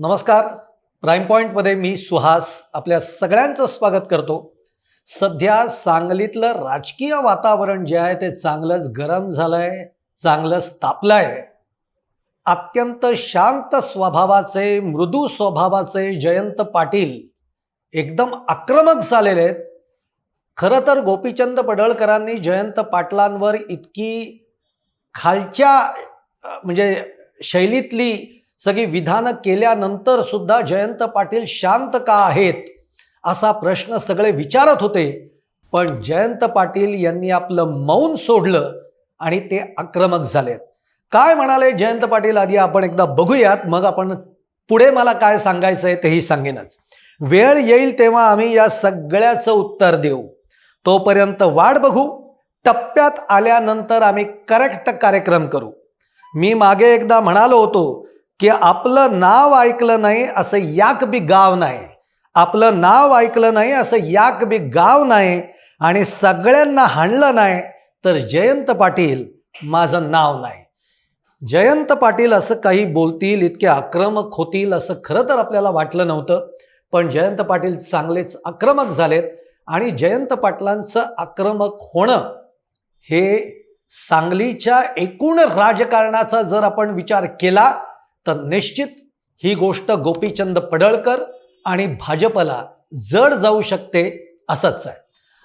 नमस्कार. प्राईम पॉईंटमध्ये मी सुहास आपल्या सगळ्यांचं स्वागत करतो. सध्या सांगलीतलं राजकीय वातावरण जे आहे ते चांगलंच गरम झालंय चांगलंच तापलंय. अत्यंत शांत स्वभावाचे मृदू स्वभावाचे जयंत पाटील एकदम आक्रमक झालेले आहेत. खरं तर गोपीचंद पडळकरांनी जयंत पाटलांवर इतकी खालच्या म्हणजे शैलीतली सगळी विधानं केल्यानंतर सुद्धा जयंत पाटील शांत का आहेत असा प्रश्न सगळे विचारत होते. पण जयंत पाटील यांनी आपलं मौन सोडलं आणि ते आक्रमक झालेत. काय म्हणाले जयंत पाटील? आधी आपण एकदा बघूयात मग आपण पुढे मला काय सांगायचं आहे तेही सांगेनच. वेळ येईल तेव्हा आम्ही या सगळ्याचं उत्तर देऊ. तोपर्यंत वाट बघू. टप्प्यात आल्यानंतर आम्ही करेक्ट कार्यक्रम करू. मी मागे एकदा म्हणालो होतो की आपलं नाव ऐकलं नाही असं याक बी गाव नाही. आपलं नाव ऐकलं नाही असं याक बी गाव नाही. आणि सगळ्यांना हाणलं नाही तर जयंत पाटील माझं नाव नाही. जयंत पाटील असं काही बोलतील इतके आक्रमक होतील असं खरं तर आपल्याला वाटलं नव्हतं. पण जयंत पाटील चांगलेच आक्रमक झालेत. आणि जयंत पाटलांचं आक्रमक होणं हे सांगलीच्या एकूण राजकारणाचा जर आपण विचार केला तर निश्चित ही गोष्ट गोपीचंद पडळकर आणि भाजपला जड जाऊ शकते असंच आहे.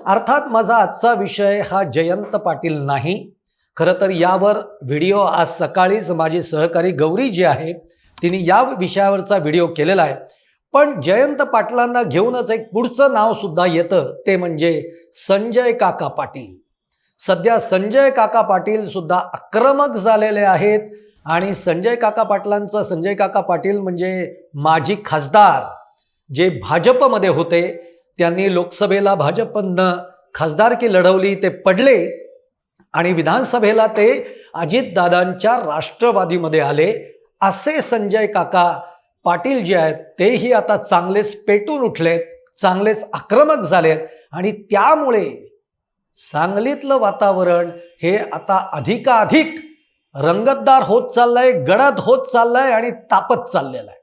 अर्थात माझा आजचा विषय हा जयंत पाटील नाही. खरं तर यावर व्हिडिओ आज सकाळीच माझी सहकारी गौरी जी आहे तिने या विषयावरचा व्हिडिओ केलेला आहे. पण जयंत पाटलांना घेऊनच एक पुढचं नाव सुद्धा येतं ते म्हणजे संजय काका पाटील. सध्या संजय काका पाटील सुद्धा आक्रमक झालेले आहेत. आणि संजय काका पाटलांचं संजय काका पाटील म्हणजे माजी खासदार जे भाजपमध्ये होते त्यांनी लोकसभेला भाजपनं खासदारकी लढवली ते पडले. आणि विधानसभेला ते अजितदादांच्या राष्ट्रवादीमध्ये आले. असे संजय काका पाटील जे आहेत तेही आता चांगलेच पेटून उठलेत चांगलेच आक्रमक झालेत. आणि त्यामुळे सांगलीतलं वातावरण हे आता अधिकाधिक रंगतदार होत चाललाय गडद होत चाललाय आणि तापत चाललेलं आहे.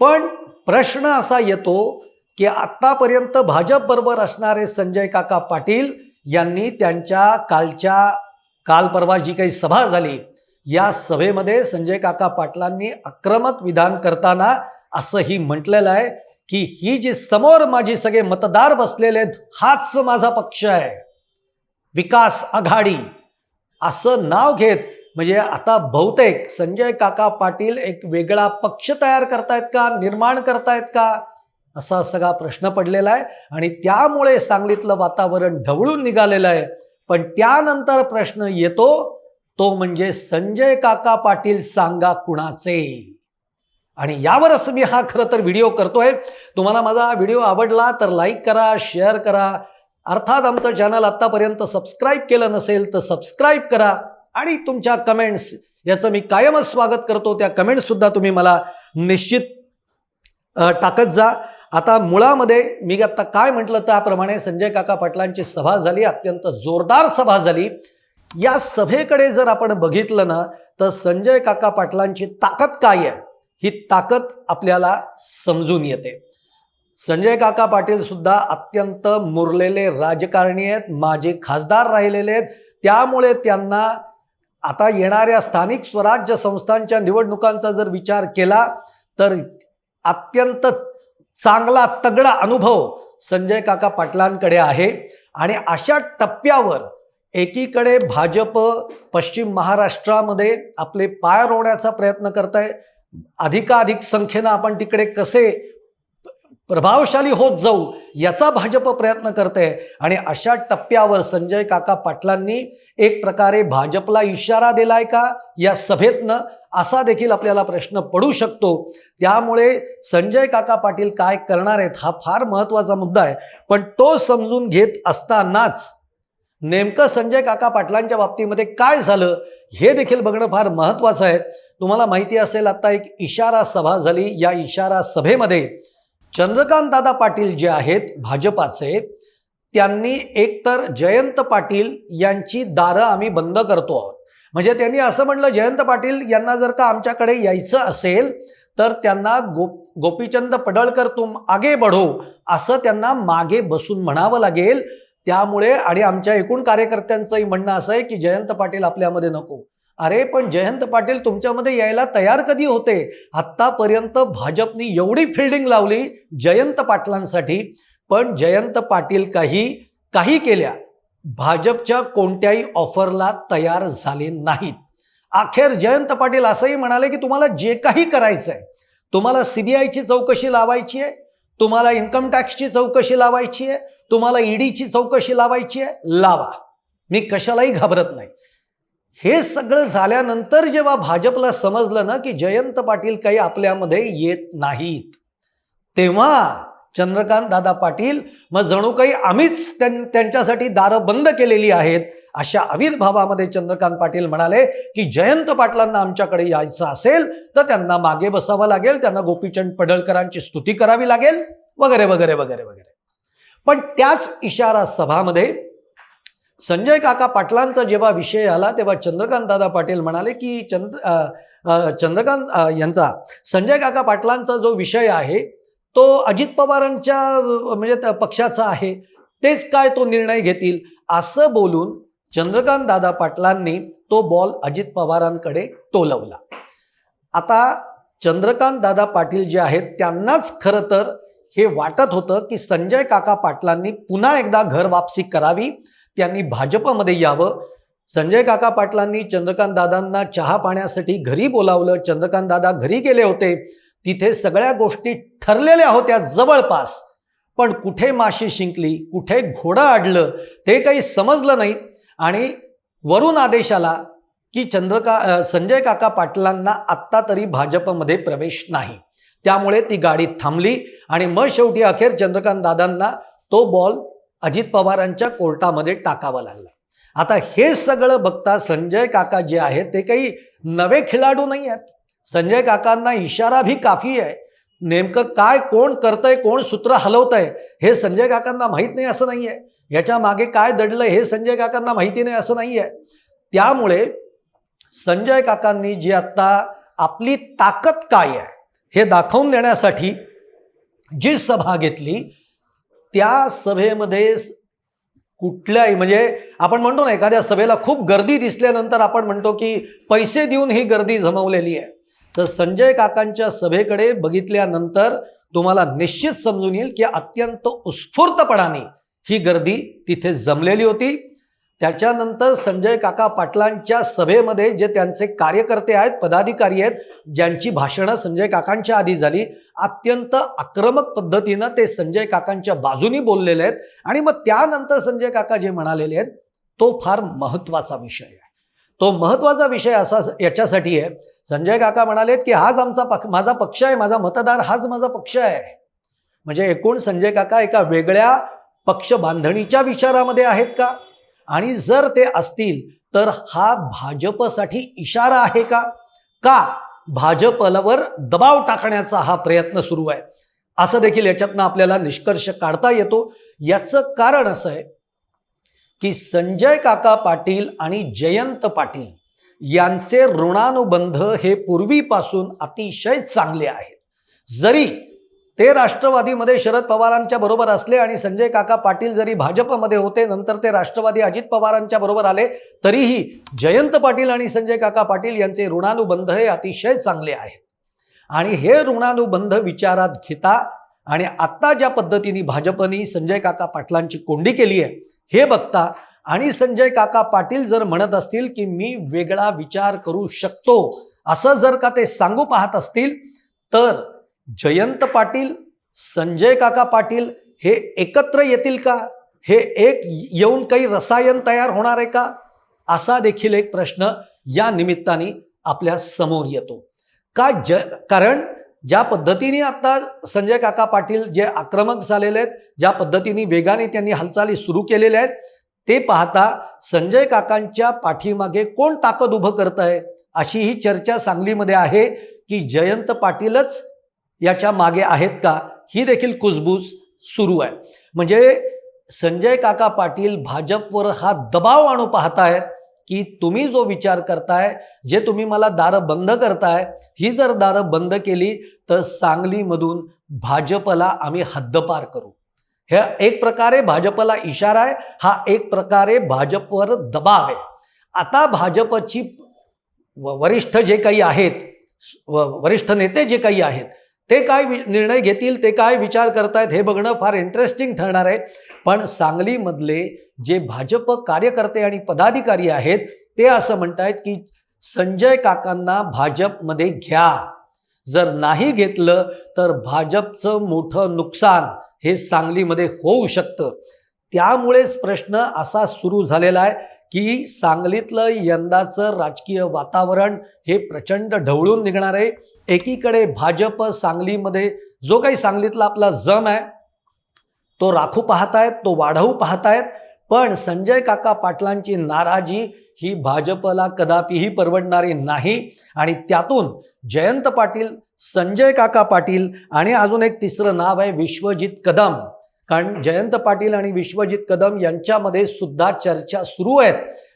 पण प्रश्न असा येतो की आत्तापर्यंत भाजपबरोबर असणारे संजय काका पाटील यांनी त्यांच्या कालच्या काल परवा जी काही सभा झाली या सभेमध्ये संजय काका पाटलांनी आक्रमक विधान करताना असंही म्हटलेलं आहे की ही जी समोर माझी सगळे मतदार बसलेले आहेत हाच माझा पक्ष आहे. विकास आघाडी असं नाव घेत म्हणजे आता बहुतेक संजय काका पाटील एक वेगळा पक्ष तयार करतायत का निर्माण करतायत का असा सगळा प्रश्न पडलेला आहे. आणि त्यामुळे सांगलीतलं वातावरण ढवळून निघालेलं आहे. पण त्यानंतर प्रश्न येतो तो म्हणजे संजय काका पाटील सांगा कुणाचे? आणि यावरच मी हा खरं तर व्हिडिओ करतोय. तुम्हाला माझा व्हिडिओ आवडला तर लाईक करा शेअर करा. अर्थात आमचं चॅनल आत्तापर्यंत सबस्क्राईब केलं नसेल तर सबस्क्राईब करा. आणि तुमच्या कमेंट्स याचं मी कायमच स्वागत करतो. त्या कमेंट्ससुद्धा तुम्ही मला निश्चित टाकत जा. आता मुळामध्ये मी आता काय म्हटलं त्याप्रमाणे संजय काका पाटलांची सभा झाली अत्यंत जोरदार सभा झाली. या सभेकडे जर आपण बघितलं ना तर संजय काका पाटलांची ताकद काय आहे? ही ताकद आपल्याला समजून येते. संजय काका पाटील सुद्धा अत्यंत मुरलेले राजकारणी आहेत माझे खासदार राहिलेले आहेत. त्यामुळे त्यांना आता येणाऱ्या स्थानिक स्वराज्य संस्थांच्या निवडणुकांचा जर विचार केला तर अत्यंत चांगला तगडा अनुभव संजय काका पाटलांकडे आहे. आणि अशा टप्प्यावर एकीकडे भाजप पश्चिम महाराष्ट्रामध्ये आपले पाय रोवण्याचा प्रयत्न करत आहे अधिकाधिक संख्येनं आपण तिकडे कसे प्रभावशाली होत जाऊ याचा भाजप प्रयत्न करते आणि अशा टप्प्यावर संजय काका पाटलांनी एक प्रकारे भाजपला इशारा दिलाय का? या सभेतनं असा देखील आपल्याला प्रश्न पडू शकतो. त्यामुळे संजय काका पाटील काय करणार आहेत हा फार महत्त्वाचा मुद्दा आहे. पण तो समजून घेत असतानाच नेमकं संजय काका पाटलांच्या बाबतीमध्ये काय झालं हे देखील बघणं फार महत्त्वाचं आहे. तुम्हाला माहिती असेल आता एक इशारा सभा झाली. या इशारा सभेमध्ये चंद्रकांत दादा पाटील जे आहेत भाजपाचे त्यांनी एकतर जयंत पाटील यांची दारं आम्ही बंद करतो आहोत. म्हणजे त्यांनी असं म्हटलं जयंत पाटील यांना जर का आमच्याकडे यायचं असेल तर त्यांना गो गोपीचंद पडळकर तुम आगे बढो असं त्यांना मागे बसून म्हणावं लागेल. त्यामुळे आणि आमच्या एकूण कार्यकर्त्यांचंही म्हणणं असं आहे की जयंत पाटील आपल्यामध्ये नको. अरे पण जयंत पाटील तुमच्यामध्ये यायला तयार कधी होते? आत्तापर्यंत भाजपनी एवढी फिल्डिंग लावली जयंत पाटलांसाठी पण जयंत पाटील काही काही केल्या. भाजपच्या कोणत्याही ऑफरला तयार झाले नाहीत. अखेर जयंत पाटील असंही म्हणाले की तुम्हाला जे काही करायचं आहे तुम्हाला सीबीआयची चौकशी लावायची आहे तुम्हाला इन्कम टॅक्सची चौकशी लावायची आहे तुम्हाला ईडीची चौकशी लावायची आहे लावा. मी कशालाही घाबरत नाही. हे सगळं झाल्यानंतर जेव्हा भाजपला समजलं ना की जयंत पाटील काही आपल्यामध्ये येत नाहीत तेव्हा चंद्रकांत दादा पाटील मग जणू काही आम्हीच त्यां- त्यांच्यासाठी दारं बंद केलेली आहेत अशा आविर्भावामध्ये चंद्रकांत पाटील म्हणाले की जयंत पाटलांना आमच्याकडे यायचं असेल तर त्यांना मागे बसावं लागेल त्यांना गोपीचंद पडळकरांची स्तुती करावी लागेल वगैरे वगैरे वगैरे वगैरे. पण त्याच इशारा सभामध्ये संजय काका पाटलांचा जेव्हा विषय आला तेव्हा चंद्रकांत दादा पाटील म्हणाले की चंद्र चंद्रकांत यांचा संजय काका पाटलांचा जो विषय आहे तो अजित पवारांच्या म्हणजे पक्षाचा आहे तेच काय तो निर्णय घेतील असं बोलून चंद्रकांत दादा पाटलांनी तो बॉल अजित पवारांकडे टोलवला. आता चंद्रकांत दादा पाटील जे आहेत त्यांनाच खरं तर हे वाटत होतं की संजय काका पाटलांनी पुन्हा एकदा घर वापसी करावी त्यांनी भाजपमध्ये यावं. संजय काका पाटलांनी चंद्रकांत दादांना चहा पाण्यासाठी घरी बोलावलं चंद्रकांत दादा घरी गेले होते. तिथे सगळ्या गोष्टी ठरलेल्या होत्या जवळपास. पण कुठे माशी शिंकली कुठे घोडं अडलं ते काही समजलं नाही. आणि वरून आदेश आला की चंद्रका संजय काका पाटलांना आत्ता तरी भाजपमध्ये प्रवेश नाही. त्यामुळे ती गाडी थांबली आणि मग शेवटी अखेर चंद्रकांत दादांना तो बॉल अजित पवारांच्या कोर्टामध्ये टाकावा लागला. आता हे सगळं बघता संजय काका जे आहेत ते काही नवे खेळाडू नाही आहेत. संजय काकांना इशारा भी काफी आहे. नेमकं काय कोण करतंय कोण सूत्र हलवतंय हे संजय काकांना माहीत नाही असं नाही आहे याच्या मागे काय दडलं हे संजय काकांना माहिती नाही असं नाही आहे त्यामुळे संजय काकांनी जी आत्ता आपली ताकद काय आहे हे दाखवून देण्यासाठी जी सभा घेतली त्या सभेमध्ये कुठल्याही म्हणजे आपण म्हणतो ना एखाद्या सभेला खूप गर्दी दिसल्यानंतर आपण म्हणतो की पैसे देऊन ही गर्दी जमवलेली आहे. तर संजय काकांच्या सभेकडे बघितल्यानंतर तुम्हाला निश्चित समजून येईल की अत्यंत उत्स्फूर्तपणाने ही गर्दी तिथे जमलेली होती. त्याच्यानंतर संजय काका पाटलांच्या सभेमध्ये जे त्यांचे कार्यकर्ते आहेत पदाधिकारी आहेत ज्यांची भाषणं संजय काकांच्या आधी झाली अत्यंत आक्रमक पद्धतीनं ते संजय काकांच्या बाजूनी बोललेले आहेत. आणि मग त्यानंतर संजय काका जे म्हणालेले आहेत तो फार महत्त्वाचा विषय आहे. तो महत्त्वाचा विषय असा याच्यासाठी आहे. संजय काका म्हणालेत की हाच आमचा पक्ष माझा पक्ष आहे माझा मतदार हाच माझा पक्ष आहे. म्हणजे एकूण संजय काका एका वेगळ्या पक्ष बांधणीच्या विचारामध्ये आहेत का? आणि जर ते असतील तर हा भाजपसाठी इशारा आहे का? का भाजपवर दबाव टाकण्याचा हा प्रयत्न सुरू आहे? असं देखील याच्यातनं आपल्याला निष्कर्ष काढता येतो. याचं कारण असं आहे की संजय काका पाटील आणि जयंत पाटील यांचे ऋणानुबंध हे पूर्वीपासून अतिशय चांगले आहेत. जरी ते राष्ट्रवादीमध्ये शरद पवारांच्या बरोबर असले आणि संजय काका पाटील जरी भाजपमध्ये होते नंतर ते राष्ट्रवादी अजित पवारांच्या बरोबर आले तरीही जयंत पाटील आणि संजय काका पाटील यांचे ऋणानुबंध हे अतिशय चांगले आहेत. आणि हे ऋणानुबंध विचारात घेता आणि आत्ता ज्या पद्धतीने भाजपनी संजय काका पाटलांची कोंडी केली आहे हे बघता आणि संजय काका पाटील जर म्हणत असतील की मी वेगळा विचार करू शकतो असं जर का ते सांगू पाहत असतील तर जयंत पाटील संजय काका पाटील हे एकत्र येतील का? हे एक येऊन काही रसायन तयार होणार आहे का? असा देखील एक प्रश्न या निमित्ताने आपल्यासमोर येतो. का ज कारण ज्या पद्धतीने आता संजय काका पाटील जे आक्रमक झालेले आहेत ज्या पद्धतीने वेगाने त्यांनी हालचाली सुरू केलेल्या आहेत ते पाहता संजय काकांच्या पाठीमागे कोण ताकद उभं करत आहे अशी ही चर्चा सांगलीमध्ये आहे की जयंत पाटीलच याच्या मागे आहेत का? ही देखील कुजबूज सुरू आहे. म्हणजे संजय काका पाटील भाजपवर हा दबाव आणू पाहतायत. की तुम्ही जो विचार करताय जे तुम्ही मला दारं बंद करताय ही जर दारं बंद केली तर सांगलीमधून भाजपला आम्ही हद्दपार करू. हे एक प्रकारे भाजपला इशारा आहे हा एक प्रकारे भाजपवर दबाव आहे. आता भाजपची व- वरिष्ठ जे काही आहेत व- वरिष्ठ नेते जे काही आहेत ते काय वि- निर्णय घेतील ते काय विचार करतायत हे बघणं फार इंटरेस्टिंग ठरणार आहे. पण सांगलीमधले जे भाजप कार्यकर्ते आणि पदाधिकारी आहेत ते असं म्हणतायत की संजय काकांना भाजपमध्ये घ्या. जर नाही घेतलं तर भाजपचं मोठं नुकसान हे सांगलीमध्ये होऊ शकतं. त्यामुळेच प्रश्न असा सुरू झालेला आहे की सांगलीतलं यंदाचं राजकीय वातावरण हे प्रचंड ढवळून निघणार आहे. एकीकडे भाजप सांगलीमध्ये जो काही सांगलीतला आपला जम आहे तो राखू पाहतायत तो वाढवू पाहतायत पण संजय काका पाटलांची नाराजी ही भाजपला कदापिही परवडणारी नाही. आणि त्यातून जयंत पाटील संजय काका पाटील आणि अजून एक तिसरं नाव आहे विश्वजित कदम. कारण जयंत पाटील आणि विश्वजित कदम यांच्यामध्ये सुद्धा चर्चा सुरू आहेत.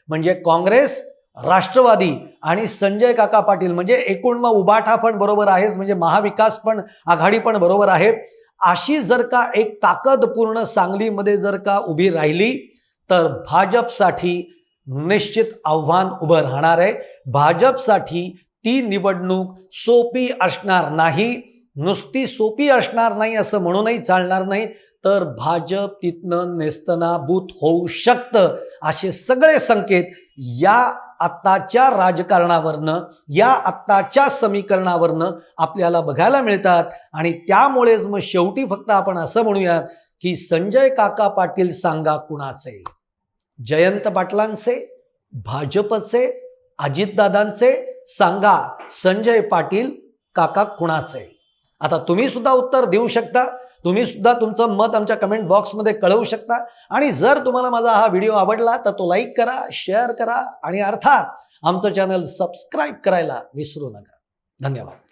म्हणजे काँग्रेस राष्ट्रवादी आणि संजय काका पाटील. म्हणजे एकूण मग उबाठा पण बरोबर आहेच म्हणजे महाविकास पण आघाडी पण बरोबर आहे. अशी जर का एक ताकदपूर्ण सांगलीमध्ये जर का उभी राहिली तर भाजपसाठी निश्चित आव्हान उभं राहणार आहे. भाजपसाठी ती निवडणूक सोपी असणार नाही. नुसती सोपी असणार नाही असं म्हणूनही चालणार नाही तर भाजप तिथनं नेस्तनाभूत होऊ शकतं असे सगळे संकेत या आत्ताच्या राजकारणावरनं या आत्ताच्या समीकरणावरनं आपल्याला बघायला मिळतात. आणि त्यामुळेच मग शेवटी फक्त आपण असं म्हणूयात की संजय काका पाटील सांगा कुणाचे? जयंत पाटलांचे भाजपचे अजितदादांचे सांगा संजय पाटील काका कुणाचे? आता तुम्ही सुद्धा उत्तर देऊ शकता. तुम्ही सुद्धा तुमचं मत आमच्या कमेंट बॉक्समध्ये कळवू शकता. आणि जर तुम्हाला माझा हा व्हिडिओ आवडला तर तो लाईक करा शेअर करा. आणि अर्थात आमचं चॅनल सबस्क्राईब करायला विसरू नका. धन्यवाद.